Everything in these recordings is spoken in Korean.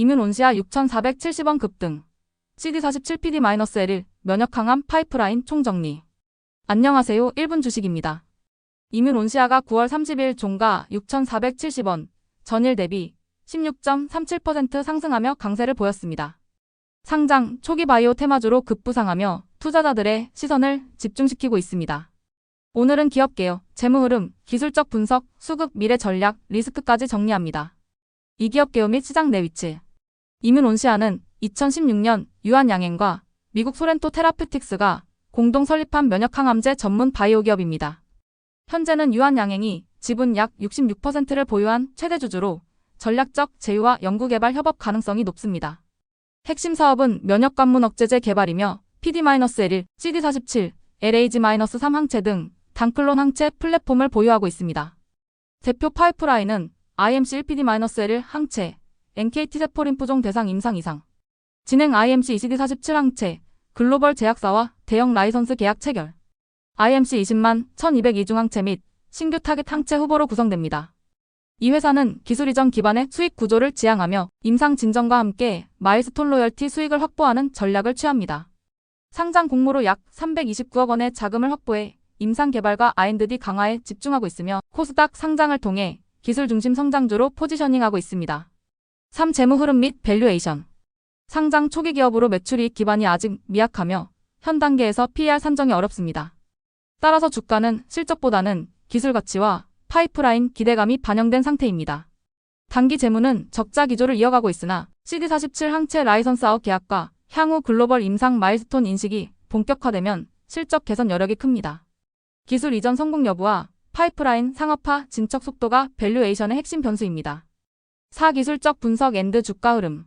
이문 온시아 6,470원 급등. CD47PD-L1 면역 강함 파이프라인 총정리. 안녕하세요. 1분 주식입니다. 이문 온시아가 9월 30일 종가 6,470원, 전일 대비 16.37% 상승하며 강세를 보였습니다. 상장 초기 바이오 테마주로 급부상하며 투자자들의 시선을 집중시키고 있습니다. 오늘은 기업 개요, 재무 흐름, 기술적 분석, 수급, 미래 전략, 리스크까지 정리합니다. 이 기업 개요 및 시장 내 위치. 이문 온 시아는 2016년 유한양행과 미국 소렌토 테라퓨틱스가 공동 설립한 면역항암제 전문 바이오 기업입니다. 현재는 유한양행이 지분 약 66%를 보유한 최대 주주로 전략적 제휴와 연구개발 협업 가능성이 높습니다. 핵심 사업은 면역 관문 억제제 개발이며 PD-L1, CD47, LAG-3 항체 등 단클론 항체 플랫폼을 보유하고 있습니다. 대표 파이프라인은 IMC 1PD-L 항체, NKT 세포림프종 대상 임상 이상, 진행 IMC 2CD47 항체, 글로벌 제약사와 대형 라이선스 계약 체결, IMC 20만 1202중 항체 및 신규 타겟 항체 후보로 구성됩니다. 이 회사는 기술 이전 기반의 수익 구조를 지향하며 임상 진전과 함께 마일스톤 로열티 수익을 확보하는 전략을 취합니다. 상장 공모로 약 329억 원의 자금을 확보해 임상 개발과 R&D 강화에 집중하고 있으며 코스닥 상장을 통해 기술 중심 성장주로 포지셔닝하고 있습니다. 3. 재무 흐름 및 밸류에이션 상장 초기 기업으로 매출이익 기반이 아직 미약하며 현 단계에서 PER 산정이 어렵습니다. 따라서 주가는 실적보다는 기술 가치와 파이프라인 기대감이 반영된 상태입니다. 단기 재무는 적자 기조를 이어가고 있으나 CD47 항체 라이선스 아웃 계약과 향후 글로벌 임상 마일스톤 인식이 본격화되면 실적 개선 여력이 큽니다. 기술 이전 성공 여부와 파이프라인 상업화 진척 속도가 밸류에이션의 핵심 변수입니다. 4. 기술적 분석 앤드 주가 흐름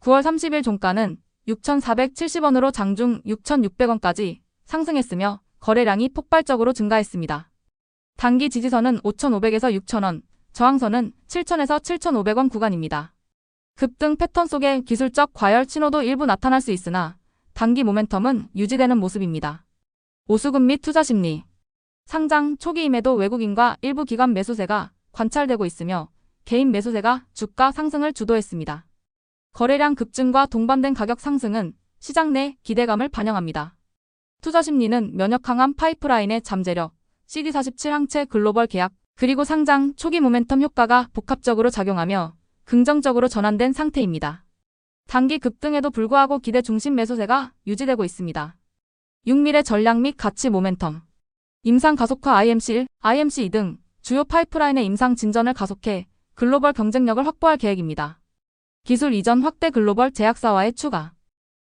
9월 30일 종가는 6,470원으로 장중 6,600원까지 상승했으며 거래량이 폭발적으로 증가했습니다. 단기 지지선은 5,500에서 6,000원, 저항선은 7,000에서 7,500원 구간입니다. 급등 패턴 속에 기술적 과열 신호도 일부 나타날 수 있으나 단기 모멘텀은 유지되는 모습입니다. 오수금 및 투자 심리 상장 초기임에도 외국인과 일부 기관 매수세가 관찰되고 있으며 개인 매수세가 주가 상승을 주도했습니다. 거래량 급증과 동반된 가격 상승은 시장 내 기대감을 반영합니다. 투자 심리는 면역 강한 파이프라인의 잠재력, CD47 항체 글로벌 계약, 그리고 상장 초기 모멘텀 효과가 복합적으로 작용하며 긍정적으로 전환된 상태입니다. 단기 급등에도 불구하고 기대 중심 매수세가 유지되고 있습니다. 6밀의 전략 및 가치 모멘텀 임상 가속화 IMC1, IMC2 등 주요 파이프라인의 임상 진전을 가속해 글로벌 경쟁력을 확보할 계획입니다. 기술 이전 확대 글로벌 제약사와의 추가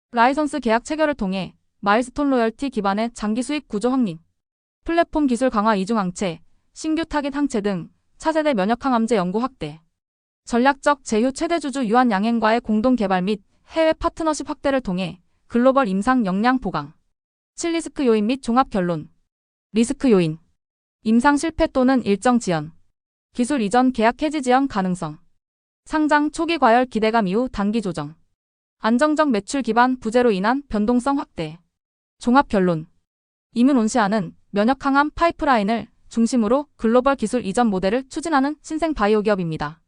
라이선스 계약 체결을 통해 마일스톤 로열티 기반의 장기 수익 구조 확립 플랫폼 기술 강화 이중 항체, 신규 타겟 항체 등 차세대 면역 항 암제 연구 확대 전략적 제휴 최대 주주 유한 양행과의 공동 개발 및 해외 파트너십 확대를 통해 글로벌 임상 역량 보강 7리스크 요인 및 종합 결론 리스크 요인 임상 실패 또는 일정 지연 기술 이전 계약 해지 지연 가능성 상장 초기 과열 기대감 이후 단기 조정 안정적 매출 기반 부재로 인한 변동성 확대 종합 결론 이문 온 시아는 면역 항암 파이프라인을 중심으로 글로벌 기술 이전 모델을 추진하는 신생 바이오 기업입니다.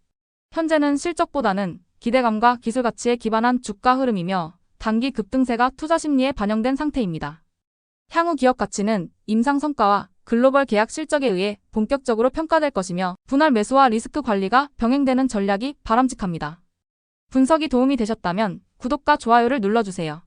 현재는 실적보다는 기대감과 기술 가치에 기반한 주가 흐름이며 단기 급등세가 투자 심리에 반영된 상태입니다. 향후 기업 가치는 임상 성과와 글로벌 계약 실적에 의해 본격적으로 평가될 것이며 분할 매수와 리스크 관리가 병행되는 전략이 바람직합니다. 분석이 도움이 되셨다면 구독과 좋아요를 눌러주세요.